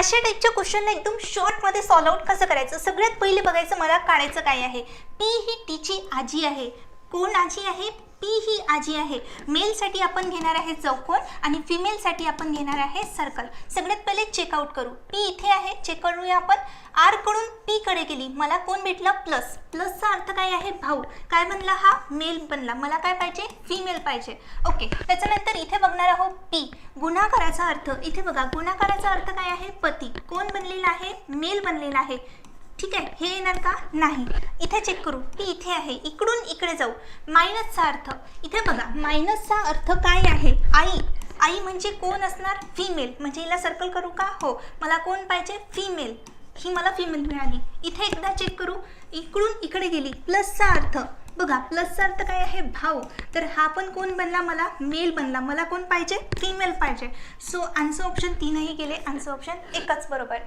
अशा टाईपच्या क्वेश्चनला एकदम शॉर्टमध्ये सॉल्व आउट कसं करायचं? सगळ्यात पहिले बघायचं मला काढायचं काय आहे. पी ही टीची आजी आहे. कोण आजी आहे? पी ही आजी आहे. मेलसाठी आपण घेणार आहे चौकोन आणि फिमेलसाठी आपण घेणार आहे सर्कल सगळ्यात पहिले चेकआउट करू. पी इथे आहे. चेक करूया आपण. आरकडून पीकडे गेली. मला कोण भेटलं? प्लस प्लसचा अर्थ काय आहे? भाऊ. काय बनला हा? मेल बनला. मला काय पाहिजे? फिमेल पाहिजे. ओके त्याच्यानंतर इथे बघणार आहोत पी गुणाकाराचा अर्थ इथे बघा गुणाकाराचा अर्थ काय आहे? पती. कोण बनलेला आहे? मेल बनलेला आहे. ठीक आहे? हे येणार का? नाही. इथे चेक करू. ती इथे आहे. इकडून इकडे जाऊ. मायनसचा अर्थ. इथे बघा मायनसचा अर्थ काय आहे? आई. आई म्हणजे कोण असणार? फिमेल म्हणजे हिला सर्कल करू का? हो. मला कोण पाहिजे? फिमेल ही मला फिमेल मिळाली. इथे एकदा चेक करू. इकडून इकडे गेली. प्लसचा अर्थ. बघा प्लसचा अर्थ काय आहे? भाऊ. तर हा पण कोण बनला मला? मेल बनला. मला कोण पाहिजे? फिमेल पाहिजे. सो आन्सर ऑप्शन तीनही गेले आन्सर ऑप्शन एकच बरोबर.